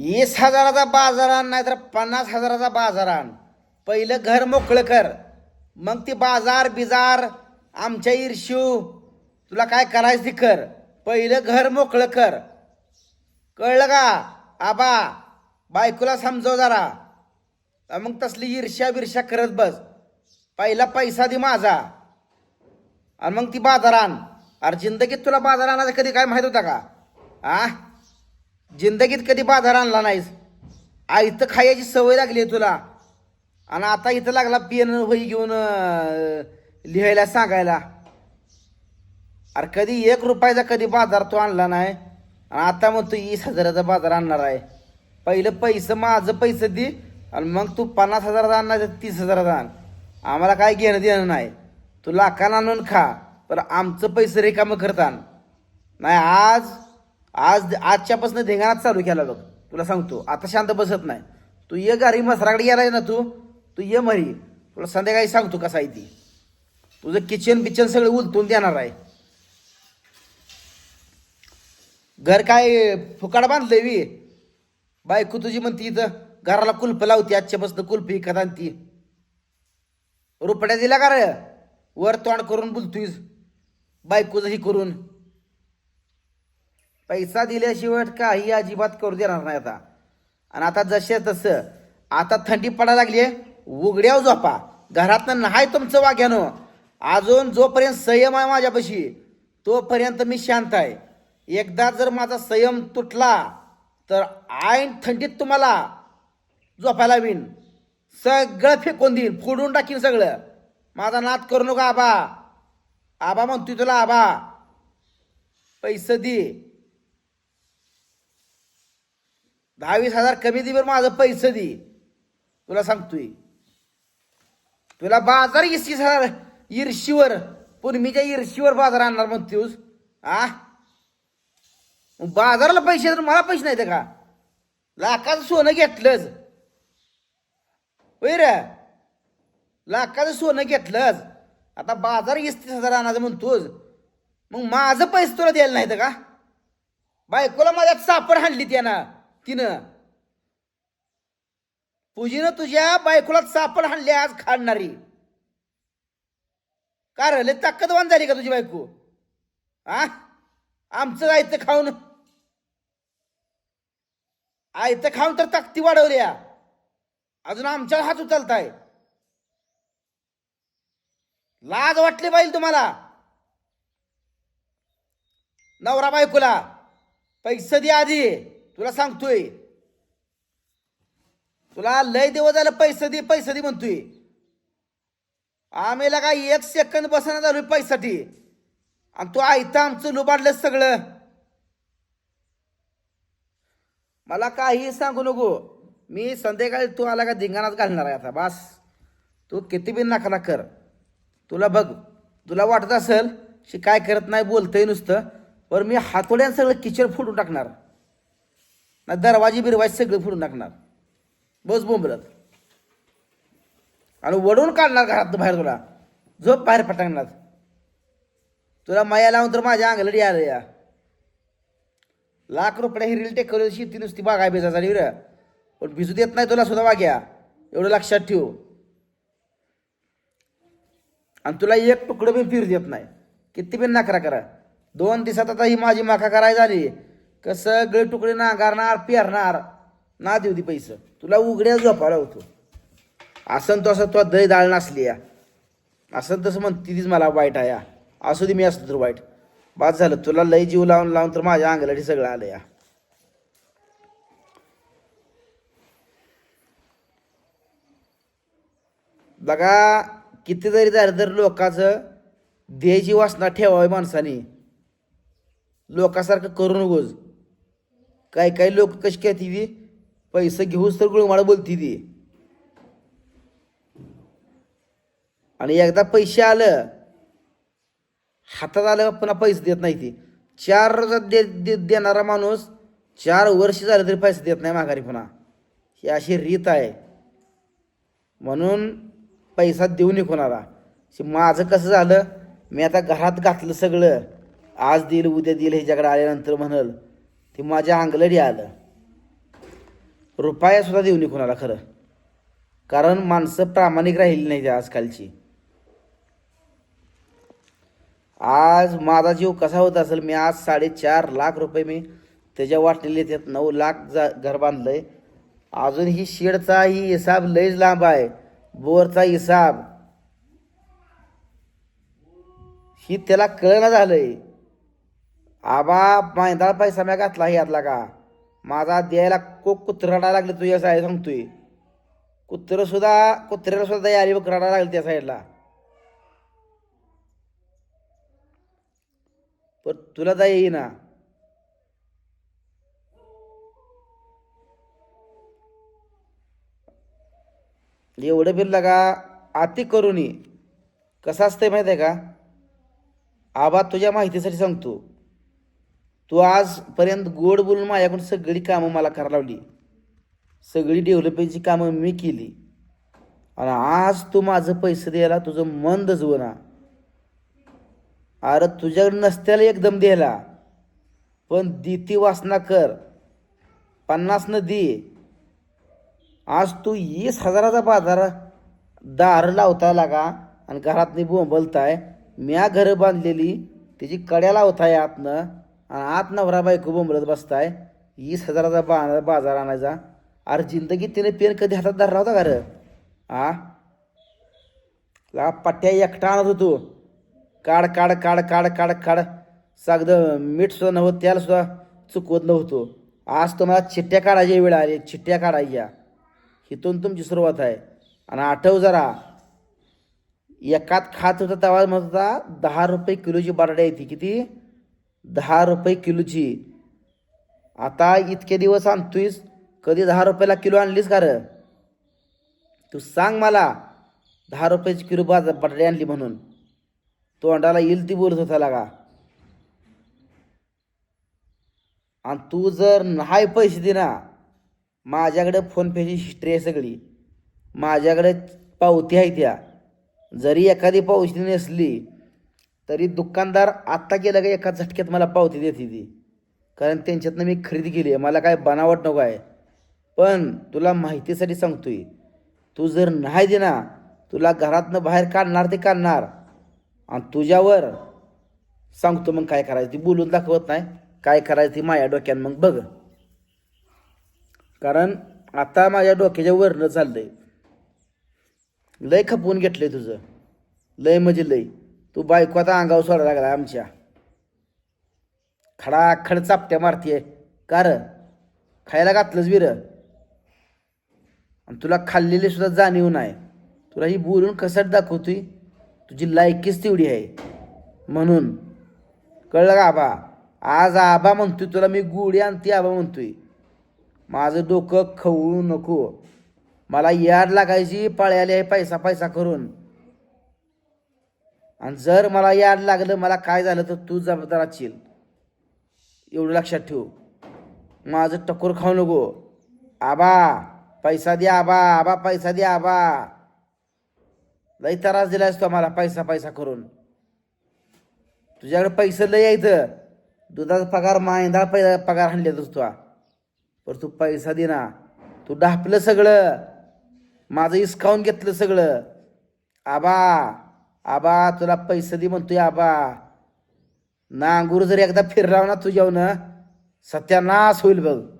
वीस हजाराचा बाजार आण नाही तर पन्नास हजाराचा बाजार आण. पहिलं घर मोकळं कर. मग ती बाजार बिजार आमच्या ईर्ष्यू तुला काय करायचं ती कर. पहिलं घर मोकळं कर. कळलं का? आबा बायकोला समजव जरा. मग तसली ईर्ष्या बिर्ष्या करत बस. पहिला पैसा दे माझा. आणि मग ती बाजार आण. अरे जिंदगीत तुला बाजार आणायचं कधी काय माहीत होता का? आ? जिंदगीत कधी बाजार आणला नाहीस? आयतं खायची सवय लागली आहे तुला. आणि आता इथं लागला पेन वही घेऊन लिहायला सांगायला. अरे कधी एक रुपयाचा कधी बाजार तो आणला नाही. आणि आता मग तू वीस हजाराचा बाजार आणणार आहे. पहिलं पैसे माझं पैसे दे. आणि मग तू पन्नास हजाराचा आणणार तर तीस हजाराचा आण. आम्हाला काय घेणं देणं नाही. तू लाखानं आणून खा. पण आमचं पैसे रिकामं करतान. नाही आज आज आजच्यापासून धिंगाणात चालू केला बघ. तुला सांगतो आता शांत बसत नाही. तू ये घरी मसराकडे गेलाय ना तू. तू ये मरी. तुला संध्याकाळी सांगतो कसा आहे ती. तुझं किचन बिचन सगळं उलटून देणार आहे. घर काय फुकाड बांधलंय वी बायको तुझी म्हणती इथं घराला कुल्फ लावती आजच्यापासून कुल्फ इकत आणती. रुपड्या दिला का रे? वर तोंड करून बोलतोयस. बायकोचं ही करून. पैसा दिल्याशिवाय काही अजिबात करू देणार नाही आता. आणि आता जसे तसं आता थंडी पडायला लागली उघड्याव झोपा. घरातनं नाही तुमचं वाघ्यानं अजून जोपर्यंत संयम आहे माझ्यापाशी तोपर्यंत मी शांत आहे. एकदा जर माझा संयम तुटला तर आईन थंडीत तुम्हाला झोपायला विन सगळं फेकून देईन फोडून टाकीन सगळं. माझा नाद करू नका आबा. आबा म्हणतोय तुला आबा. पैसे दे. दहा वीस हजार कमी दे बरं माझं पैसे दे. तुला सांगतोय. तुला बाजार इस्तीस हजार ईर्शीवर पूर्वीच्या ईर्शीवर बाजार आणणार म्हणतोस. आ? बाजारला बाजाराला पैसे तर मला पैसे नाहीत का? लाखाचं सोनं घेतलंच. होय रे? लाखाचं सोनं घेतलंच. आता बाजार इस्तीस हजार आणायचं म्हणतोस. मग माझं पैसे तुला द्यायला नाहीत का? बायकोला माझ्यात सापड हाणली त्यानं तिनं पूजीनं तुझ्या बायकोला सापड हाणले आज खाडणारी का राहिले लय ताकदवान झाली का तुझी बायको? आ? आमचं आयतं खाऊन. आयतं खाऊन तर ताकती वाढवल्या. अजून आमच्यावर हात उचलताय. लाज वाटली पाहिजे तुम्हाला. नवरा बायकोला पैसे दे आधी. तुला सांगतोय. तुला लय दिवस झालं पैसे दे पैसे दे म्हणतोय. आम्हीला काय एक सेकंद बसणं झालोय पैसाठी आणि तू आयतं आमचं लुबाडलं सगळं. मला काही सांगू नको. मी संध्याकाळी तू आला का धिंगाणाच घालणार आहे आता बास. तू किती बी नका कर. तुला बघ तुला वाटत असेल की काय करत नाही बोलतंय नुसतं. पण मी हातोड्यानं सगळं किचन फुटून टाकणार. ना दरवाजी बिरवाजी सगळं फोडून टाकणार. बस बोंबलत. आणि वडून काढणार घरात बाहेर तुला. झोप बाहेर पटकणार तुला माया लावून तर माझ्या अंगलडी आलं या. लाख रुपये ही रील टेकवली शेती नुसती बागाय बेजा झाली पण भिजू देत नाही तुला सुद्धा वाग्या. एवढं लक्षात ठेव. आणि तुला एक तुकडं बी फिरू देत नाही. किती बी नखरा करा. दोन दिवसात आता ही माझी माखा करायला झाली. कसं गळ तुकडे नांगारणार पेरणार. ना देऊ दे पैसे. तुला उघड्या झोपायला होतो. असं तो असं तुला दही दाळ नसली या. असं तसं म्हणते तीच मला वाईट आहे या. असू दे मी असतो तर वाईट. बाद झालं. तुला लय जीव लावून लावून तर माझ्या अंगलाठी सगळं आलं या. बघा कितीतरी झालं तर लोकांचं ध्येयची वासना ठेवावी माणसाने. लोकांसारखं करू नकोच काही काही लोक कशी काय ती पैसे घेऊन तर गुळमाळ बोलती ती. आणि एकदा पैसे आलं हातात आलं पुन्हा पैसे देत नाही ती. चार रोजात दे दे देणारा माणूस चार वर्ष झालं तरी पैसे देत नाही माघारी पुन्हा. ही अशी रीत आहे. म्हणून पैसा देऊ नये कोणाला. माझं कसं झालं? मी आता घरात घातलं सगळं. आज देईल उद्या देईल ह्याच्याकडे आल्यानंतर म्हणल. ते माझ्या अंगलडी आलं. रुपया सुद्धा देऊ नये कोणाला खरं. कारण माणसं प्रामाणिक राहिली नाही आजकालची. आज माझा जीव कसा होत असेल मी आज साडेचार लाख रुपये मी त्याच्या वाटलेले त्यात नऊ लाख जा घर बांधलंय. अजून ही शेडचा ही हिसाब लयच लांब आहे बोरचा हिसाब. ही त्याला कळना झालंय. आबा मैदाळ पैसा मी घातला यातला का? माझा द्यायला खूप कुत्र रडायला लागले तुझ्या साईड सांगतोय. कुत्र सुद्धा कुत्र्याला सुद्धा यारी बघ रडायला लागली त्या साईडला पण तुला दया येईना. एवढं बिल लगा अति करू नये कसं असतंय माहिती आहे का? आबा तुझ्या माहितीसाठी सांगतो. तू आजपर्यंत गोड बोलून माझ्याकडून सगळी कामं मला करायला लावली. सगळी डेव्हलपमेंटची कामं मी केली. आणि आज तू माझं पैसे द्यायला तुझं मन दजवना. अरे तुझ्याकडे नसत्याला एकदम द्यायला. पण दिती वासना कर. पन्नासनं दे. आज तू वीस हजाराचा बाजार दार लावता लागा आणि घरातनी बोंबलताय. म्या घरं बांधलेली त्याची कड्या लावताय आतनं. आणि आत नवरा बायको बोंबलत बसताय. वीस हजाराचा बा बाजार आणायचा. अरे जिंदगी तिने पेन कधी हातात धरला होता का रे? आ? ला पट्ट्या एकटा आणत होतो. काढ काढ काढ काढ काढ काढ. सागद मीठ सुद्धा नव्हतं त्याला सुद्धा चुकवत नव्हतो. आज तुम्हाला चिठ्ठ्या काढायची वेळ आली. चिठ्ठ्या काढायच्या इथून तुमची सुरुवात आहे. आणि आठव जरा. एकात खात होता तेव्हा म्हणत होता दहा रुपये किलोची बटाटे येते. किती? दहा रुपये किलोची. आता इतके दिवस आणतोयस कधी दहा रुपयाला किलो आणलीस का र? तू सांग मला दहा रुपयाची किलो बाज बटाटे आणली म्हणून. तोंडाला येईल ती बोलत होता लागा. आणि तू जर नाही पैसे देना माझ्याकडे फोनपेची हिस्ट्री आहे सगळी. माझ्याकडे पावती आहे त्या. जरी एखादी पावती नसली तरी दुकानदार आत्ता गेलं का एका झटक्यात मला पावती देते ती. कारण त्यांच्यातनं मी खरेदी केली आहे. मला काय बनावट नको आहे. पण तुला माहितीसाठी सांगतोय तू जर नाही देना तुला घरातनं बाहेर काढणार ते काढणार. आणि तुझ्यावर सांगतो मग काय करायचं ती बोलून दाखवत नाही. काय करायचं ती माझ्या डोक्यात मग बघ. कारण आता माझ्या डोक्याच्या वरनं चाललंय. लय खपवून घेतलंय तुझं. लय म्हणजे लय. तू बायको आता अंगावर सोडायला लागला आमच्या. खडाखड चापट्या मारतीये. कार खायला घातलंच विर आणि तुला खाल्लेली सुद्धा जाणीव नाही. तुला ही बोलून कसं दाखवतोय? तुझी लायकीच तेवढी आहे. म्हणून कळलं का आबा? आज आबा म्हणतोय तुला मी गुढी आणते आबा म्हणतोय. माझं डोकं खवळू नको. मला याड लागायची पळ्याले आहे पैसा पैसा करून. आणि जर मला याड लागलं मला काय झालं तर तू जबाबदार असशील. एवढं लक्षात ठेव. माझं टकोर खाऊ नको. आबा पैसा द्या आबा आबा पैसा द्या आबा. लई त्रास दिलायस असतो मला पैसा पैसा करून. तुझ्याकडे पैसे लय यायचं दुधाचा पगार मायंदा पै पगार आणले तुझा पर तू पैसा दे ना. तू डापलं सगळं. माझं इसकावून घेतलं सगळं. आबा आबा तुला पैसे दे म्हणतोय आबा. नांगूर जर एकदा फिरला ना तुझ्यावर सत्यानाश होईल बघ.